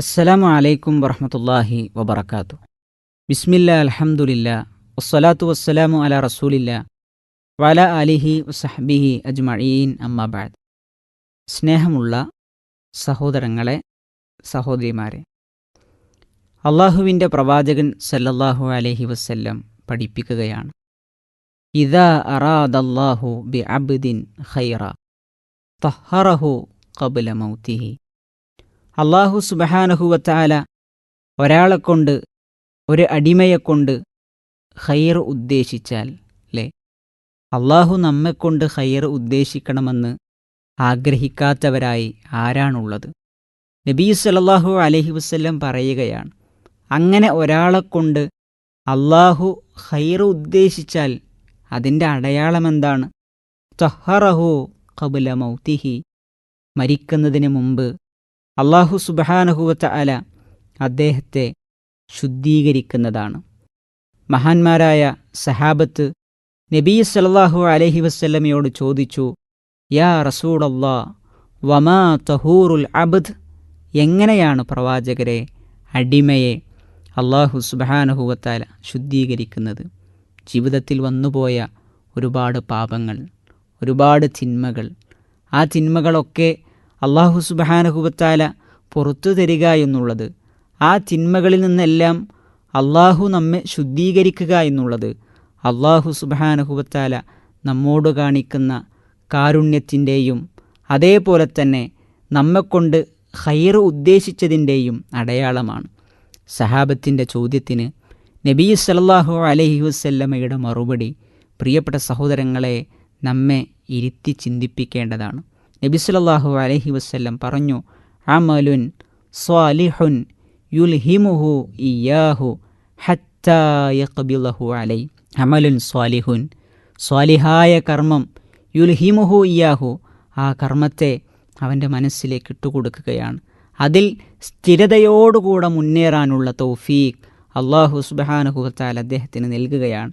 അസ്സലാമു അലൈക്കും വറഹമത്തല്ലാഹി വബർക്കാത്തു ബിസ്മില്ല അലഹമുല്ല വസ്സലാത്തു വസ്സലാമു അല റസൂലില്ല വല അലിഹി വസഹബിഹി അജ്മഈൻ അമ്മാബാദ് സ്നേഹമുള്ള സഹോദരങ്ങളെ സഹോദരിമാരെ അള്ളാഹുവിന്റെ പ്രവാചകൻ സല്ലല്ലാഹു അലൈഹി വസ്ല്ലം പഠിപ്പിക്കുകയാണ്. ഇതാ അറാദല്ലാഹു ബി അബ്ദിൻ ഖൈറ തഹറഹു കബുല മൗത്തിഹി. അള്ളാഹു സുബഹാനഹുവത്താല ഒരാളെ കൊണ്ട് ഒരു അടിമയെക്കൊണ്ട് കൊണ്ട് ഖൈർ ഉദ്ദേശിച്ചാൽ അല്ലേ അള്ളാഹു നമ്മെക്കൊണ്ട് ഖൈർ ഉദ്ദേശിക്കണമെന്ന് ആഗ്രഹിക്കാത്തവരായി ആരാണുള്ളത്? നബീ സല്ലല്ലാഹു അലഹി വസ്ല്ലം പറയുകയാണ് അങ്ങനെ ഒരാളെ കൊണ്ട് അള്ളാഹു ഖൈർ ഉദ്ദേശിച്ചാൽ അതിന്റെ അടയാളം എന്താണ്? തഹറഹു ഖബുല മൗത്തിഹി മരിക്കുന്നതിന് മുമ്പ് അള്ളാഹു സുബഹാനഹുവത്ത അല അദ്ദേഹത്തെ ശുദ്ധീകരിക്കുന്നതാണ്. മഹാന്മാരായ സഹാബത്ത് നബീ സല്ലല്ലാഹു അലഹി വസ്ല്ലമയോട് ചോദിച്ചു യാ റസൂളല്ലാ വമാ തഹൂറുൽ അബ്ദ്? എങ്ങനെയാണ് പ്രവാചകരെ അടിമയെ അള്ളാഹു സുബഹാനഹുവത്താല ശുദ്ധീകരിക്കുന്നത്? ജീവിതത്തിൽ വന്നുപോയ ഒരുപാട് പാപങ്ങൾ ഒരുപാട് തിന്മകൾ. ആ തിന്മകളൊക്കെ അള്ളാഹു സുബഹാനഹുബത്താല പുറത്തു തരിക എന്നുള്ളത്. ആ തിന്മകളിൽ നിന്നെല്ലാം അള്ളാഹു നമ്മെ ശുദ്ധീകരിക്കുക എന്നുള്ളത്. അള്ളാഹു സുബഹാനഹുബത്താല നമ്മോട് കാണിക്കുന്ന കാരുണ്യത്തിന്റെയും അതേപോലെ തന്നെ നമ്മെക്കൊണ്ട് ഹൈർ ഉദ്ദേശിച്ചതിന്റെയും അടയാളമാണ്. സഹാബത്തിന്റെ ചോദ്യത്തിന് നബി സല്ലാഹു അലഹി വസ്ല്ലമ്മയുടെ മറുപടി പ്രിയപ്പെട്ട സഹോദരങ്ങളെ നമ്മെ ഇരുത്തി ചിന്തിപ്പിക്കേണ്ടതാണ്. നബി അലഹി വസല്ലം പറഞ്ഞു അമലുൻ സ്വാലിഹുൻ യുൽഹിമുഹു ഇയാഹു ഹത്താ യഖ്ബിലഹു അലൈ. അമലുൻ സ്വാലിഹുൻ സ്വാലിഹായ കർമ്മം യുൽഹിമുഹു ഇയാഹു ആ കർമ്മത്തെ അവന്റെ മനസ്സിലേക്ക് ഇട്ടുകൊടുക്കുകയാണ്. അതിൽ സ്ഥിരതയോടുകൂടെ മുന്നേറാനുള്ള തൗഫീഖ് അള്ളാഹു സുബാനുഹുത്താൽ അദ്ദേഹത്തിന് നൽകുകയാണ്.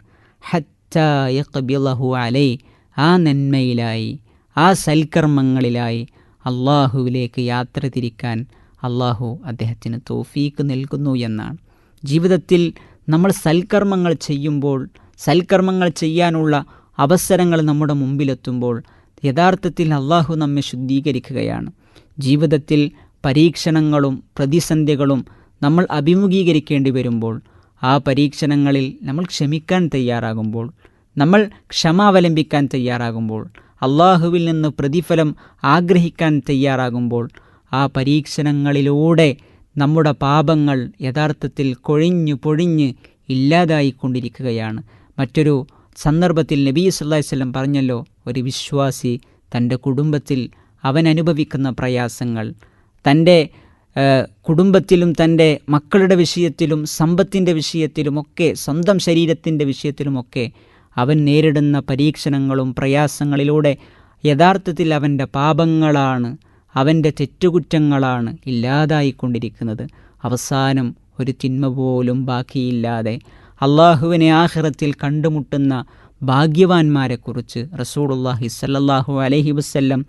ഹത്താ യഖ്ബിലഹു അലൈ ആ നന്മയിലായി. ആ സൽക്കർമ്മങ്ങളിലായി അള്ളാഹുവിലേക്ക് യാത്ര തിരിക്കാൻ അള്ളാഹു അദ്ദേഹത്തിന് തോഫീക്ക് നൽകുന്നു എന്നാണ്. ജീവിതത്തിൽ നമ്മൾ സൽക്കർമ്മങ്ങൾ ചെയ്യുമ്പോൾ സൽക്കർമ്മങ്ങൾ ചെയ്യാനുള്ള അവസരങ്ങൾ നമ്മുടെ മുമ്പിലെത്തുമ്പോൾ യഥാർത്ഥത്തിൽ അള്ളാഹു നമ്മെ ശുദ്ധീകരിക്കുകയാണ്. ജീവിതത്തിൽ പരീക്ഷണങ്ങളും പ്രതിസന്ധികളും നമ്മൾ അഭിമുഖീകരിക്കേണ്ടി വരുമ്പോൾ ആ പരീക്ഷണങ്ങളിൽ നമ്മൾ ക്ഷമിക്കാൻ തയ്യാറാകുമ്പോൾ നമ്മൾ ക്ഷമ അവലംബിക്കാൻ തയ്യാറാകുമ്പോൾ അള്ളാഹുവിൽ നിന്ന് പ്രതിഫലം ആഗ്രഹിക്കാൻ തയ്യാറാകുമ്പോൾ ആ പരീക്ഷണങ്ങളിലൂടെ നമ്മുടെ പാപങ്ങൾ യഥാർത്ഥത്തിൽ കൊഴിഞ്ഞു പൊഴിഞ്ഞ് ഇല്ലാതായിക്കൊണ്ടിരിക്കുകയാണ്. മറ്റൊരു സന്ദർഭത്തിൽ നബീ സല്ലാ വല്ലം പറഞ്ഞല്ലോ ഒരു വിശ്വാസി തന്റെ കുടുംബത്തിൽ അവൻ അനുഭവിക്കുന്ന പ്രയാസങ്ങൾ തന്റെ കുടുംബത്തിലും തന്റെ മക്കളുടെ വിഷയത്തിലും സമ്പത്തിന്റെ വിഷയത്തിലുമൊക്കെ സ്വന്തം ശരീരത്തിന്റെ വിഷയത്തിലുമൊക്കെ അവൻ നേരിടുന്ന പരീക്ഷണങ്ങളും പ്രയാസങ്ങളിലൂടെ യഥാർത്ഥത്തിൽ അവന്റെ പാപങ്ങളാണ് അവന്റെ തെറ്റുകുറ്റങ്ങളാണ് ഇല്ലാതായിക്കൊണ്ടിരിക്കുന്നത്. അവസാനം ഒരു തിന്മ പോലും ബാക്കിയില്ലാതെ അള്ളാഹുവിനെ ആഹ്റത്തിൽ കണ്ടുമുട്ടുന്ന ഭാഗ്യവാന്മാരെക്കുറിച്ച് റസൂളുല്ലാഹി സല്ലാഹു അലഹി വസ്ല്ലം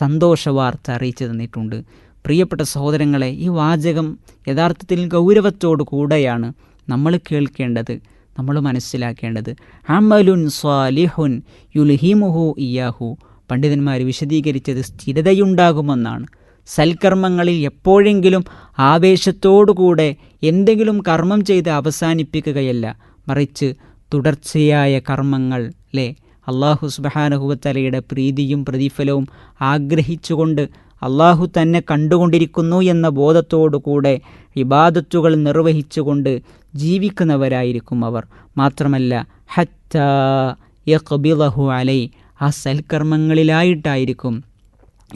സന്തോഷവാർത്ത അറിയിച്ചു തന്നിട്ടുണ്ട്. പ്രിയപ്പെട്ട സഹോദരങ്ങളെ ഈ വാചകം യഥാർത്ഥത്തിൽ ഗൗരവത്തോടു കൂടെയാണ് നമ്മൾ കേൾക്കേണ്ടത്. നമ്മൾ മനസ്സിലാക്കേണ്ടത്. അമലുൻ സ്വാലിഹുൻ യുൽഹിമുഹു ഇയാഹു പണ്ഡിതന്മാർ വിശദീകരിച്ചത് സ്ഥിരതയുണ്ടാകുമെന്നാണ്. സൽക്കർമ്മങ്ങളിൽ എപ്പോഴെങ്കിലും ആവേശത്തോടുകൂടെ എന്തെങ്കിലും കർമ്മം ചെയ്ത് അവസാനിപ്പിക്കുകയല്ല. മറിച്ച് തുടർച്ചയായ കർമ്മങ്ങൾ അല്ലേ അള്ളാഹു സുബാനഹുബത്തലയുടെ പ്രീതിയും പ്രതിഫലവും ആഗ്രഹിച്ചുകൊണ്ട് അള്ളാഹു തന്നെ കണ്ടുകൊണ്ടിരിക്കുന്നു എന്ന ബോധത്തോടുകൂടെ ഇബാദത്തുകൾ നിർവഹിച്ചുകൊണ്ട് ജീവിക്കുന്നവരായിരിക്കും അവർ. മാത്രമല്ല യഖ്ബിലഹു അലൈ ആ സൽക്കർമ്മങ്ങളിലായിട്ടായിരിക്കും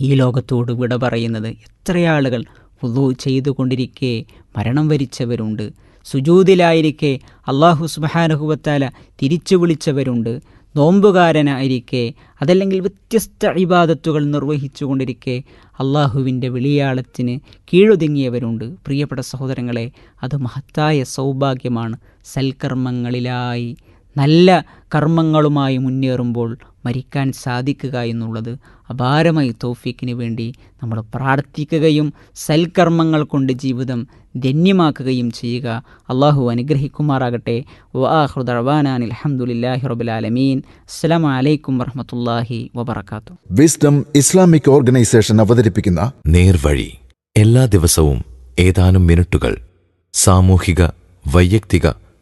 ഈ ലോകത്തോട് വിട പറയുന്നത്. എത്രയാളുകൾ വുളു ചെയ്തുകൊണ്ടിരിക്കെ മരണം വരിച്ചവരുണ്ട്. സുജൂതിലായിരിക്കെ അള്ളാഹു സുബഹാനഹുവത്താല തിരിച്ചു വിളിച്ചവരുണ്ട്. നോമ്പുകാരനായിരിക്കെ അതല്ലെങ്കിൽ വ്യത്യസ്ത ഇബാദത്തുകൾ നിർവഹിച്ചു കൊണ്ടിരിക്കെ അള്ളാഹുവിന്റെ വിളിയാളത്തിന് കീഴൊതുങ്ങിയവരുണ്ട്. പ്രിയപ്പെട്ട സഹോദരങ്ങളെ അത് മഹത്തായ സൗഭാഗ്യമാണ്. സൽക്കർമ്മങ്ങളിലായി നല്ല കർമ്മങ്ങളുമായി മുന്നേറുമ്പോൾ മരിക്കാൻ സാധിക്കുക എന്നുള്ളത് അപാരമായി തോഫിക്കിന് വേണ്ടി നമ്മൾ പ്രാർത്ഥിക്കുകയും സൽക്കർമ്മങ്ങൾ കൊണ്ട് ജീവിതം ധന്യമാക്കുകയും ചെയ്യുക. അള്ളാഹു അനുഗ്രഹിക്കുമാറാകട്ടെ. വാഹുദർവാനാൻ അലഹമുല്ലാഹി റബുലാലമീൻ അസ്സാം വലൈക്കും വറഹമത്തല്ലാഹി വബർക്കാത്തു വിസ്ഡം ഇസ്ലാമിക് ഓർഗനൈസേഷൻ അവതരിപ്പിക്കുന്ന നേർവഴി. എല്ലാ ദിവസവും ഏതാനും മിനിറ്റുകൾ സാമൂഹിക വൈയക്തിക